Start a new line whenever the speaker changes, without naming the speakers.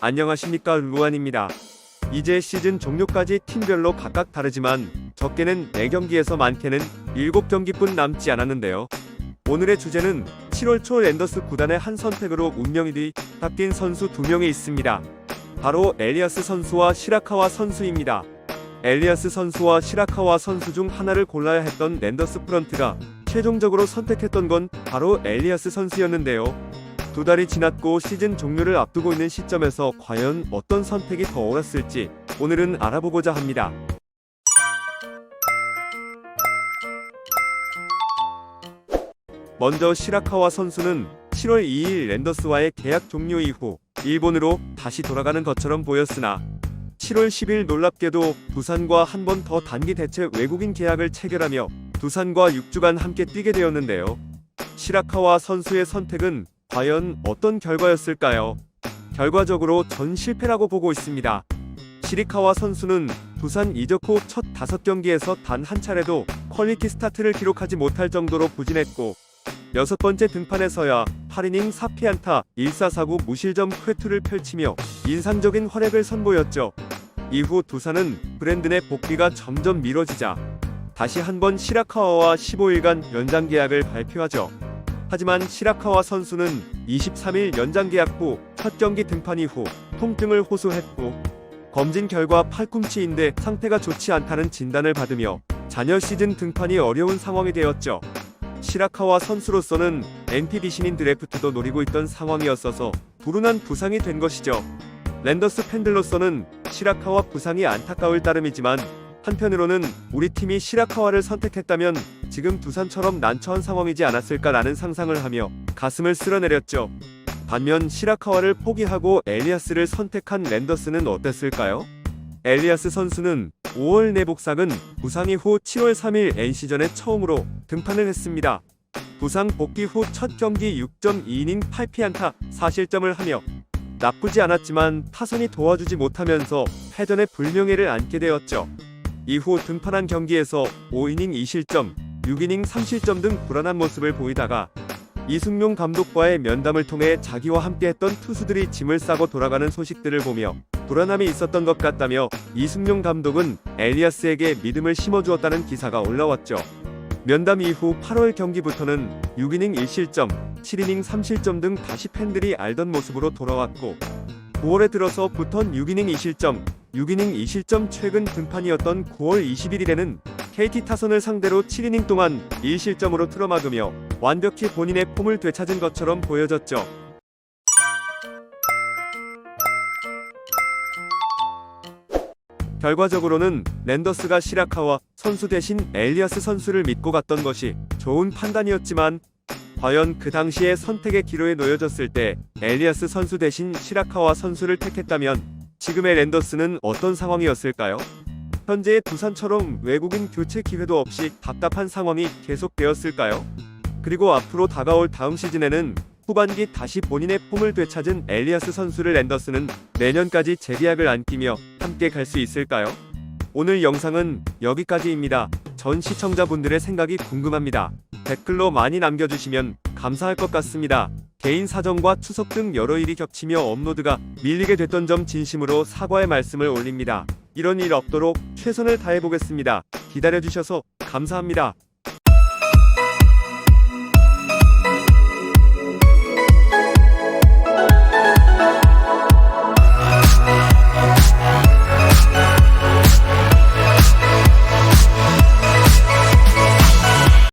안녕하십니까 루안입니다. 이제 시즌 종료까지 팀별로 각각 다르지만 적게는 4경기에서 많게는 7경기뿐 남지 않았는데요. 오늘의 주제는 7월 초 랜더스 구단의 한 선택으로 운명이 뒤바뀐 선수 2명이 있습니다. 바로 엘리아스 선수와 시라카와 선수입니다. 엘리아스 선수와 시라카와 선수 중 하나를 골라야 했던 랜더스 프런트가 최종적으로 선택했던 건 바로 엘리아스 선수였는데요. 두 달이 지났고 시즌 종료를 앞두고 있는 시점에서 과연 어떤 선택이 더 옳았을지 오늘은 알아보고자 합니다. 먼저 시라카와 선수는 7월 2일 랜더스와의 계약 종료 이후 일본으로 다시 돌아가는 것처럼 보였으나 7월 10일 놀랍게도 두산과 한 번 더 단기 대체 외국인 계약을 체결하며 두산과 6주간 함께 뛰게 되었는데요. 시라카와 선수의 선택은 과연 어떤 결과였을까요? 결과적으로 전 실패라고 보고 있습니다. 시리카와 선수는 두산 이적 후 첫 5경기에서 단 한 차례도 퀄리티 스타트를 기록하지 못할 정도로 부진했고 여섯 번째 등판에서야 8이닝 4피안타 1사사구 무실점 쾌투를 펼치며 인상적인 활약을 선보였죠. 이후 두산은 브랜든의 복귀가 점점 미뤄지자 다시 한번 시라카와와 15일간 연장 계약을 발표하죠. 하지만 시라카와 선수는 23일 연장 계약 후 첫 경기 등판 이후 통증을 호소했고 검진 결과 팔꿈치인데 상태가 좋지 않다는 진단을 받으며 잔여 시즌 등판이 어려운 상황이 되었죠. 시라카와 선수로서는 NPB 신인 드래프트도 노리고 있던 상황이었어서 불운한 부상이 된 것이죠. 랜더스 팬들로서는 시라카와 부상이 안타까울 따름이지만 한편으로는 우리 팀이 시라카와를 선택했다면 지금 두산처럼 난처한 상황이지 않았을까라는 상상을 하며 가슴을 쓸어내렸죠. 반면 시라카와를 포기하고 엘리아스를 선택한 랜더스는 어땠을까요? 엘리아스 선수는 5월 내복상은 부상 이후 7월 3일 NC전에 처음으로 등판을 했습니다. 부상 복귀 후 첫 경기 6.2이닝 8피안타 4실점을 하며 나쁘지 않았지만 타선이 도와주지 못하면서 패전의 불명예를 안게 되었죠. 이후 등판한 경기에서 5이닝 2실점, 6이닝 3실점 등 불안한 모습을 보이다가 이승용 감독과의 면담을 통해 자기와 함께했던 투수들이 짐을 싸고 돌아가는 소식들을 보며 불안함이 있었던 것 같다며 이승용 감독은 엘리아스에게 믿음을 심어주었다는 기사가 올라왔죠. 면담 이후 8월 경기부터는 6이닝 1실점, 7이닝 3실점 등 다시 팬들이 알던 모습으로 돌아왔고 9월에 들어서 붙은 6이닝 2실점, 6이닝 2실점 최근 등판이었던 9월 21일에는 KT 타선을 상대로 7이닝 동안 1실점으로 틀어막으며 완벽히 본인의 폼을 되찾은 것처럼 보여졌죠. 결과적으로는 랜더스가 시라카와 선수 대신 엘리아스 선수를 믿고 갔던 것이 좋은 판단이었지만 과연 그 당시의 선택의 기로에 놓여졌을 때 엘리아스 선수 대신 시라카와 선수를 택했다면 지금의 랜더스는 어떤 상황이었을까요? 현재의 두산처럼 외국인 교체 기회도 없이 답답한 상황이 계속되었을까요? 그리고 앞으로 다가올 다음 시즌에는 후반기 다시 본인의 폼을 되찾은 엘리아스 선수를 랜더스는 내년까지 재계약을 안기며 함께 갈 수 있을까요? 오늘 영상은 여기까지입니다. 전 시청자분들의 생각이 궁금합니다. 댓글로 많이 남겨주시면 감사할 것 같습니다. 개인 사정과 추석 등 여러 일이 겹치며 업로드가 밀리게 됐던 점 진심으로 사과의 말씀을 올립니다. 이런 일 없도록 최선을 다해보겠습니다. 기다려주셔서 감사합니다.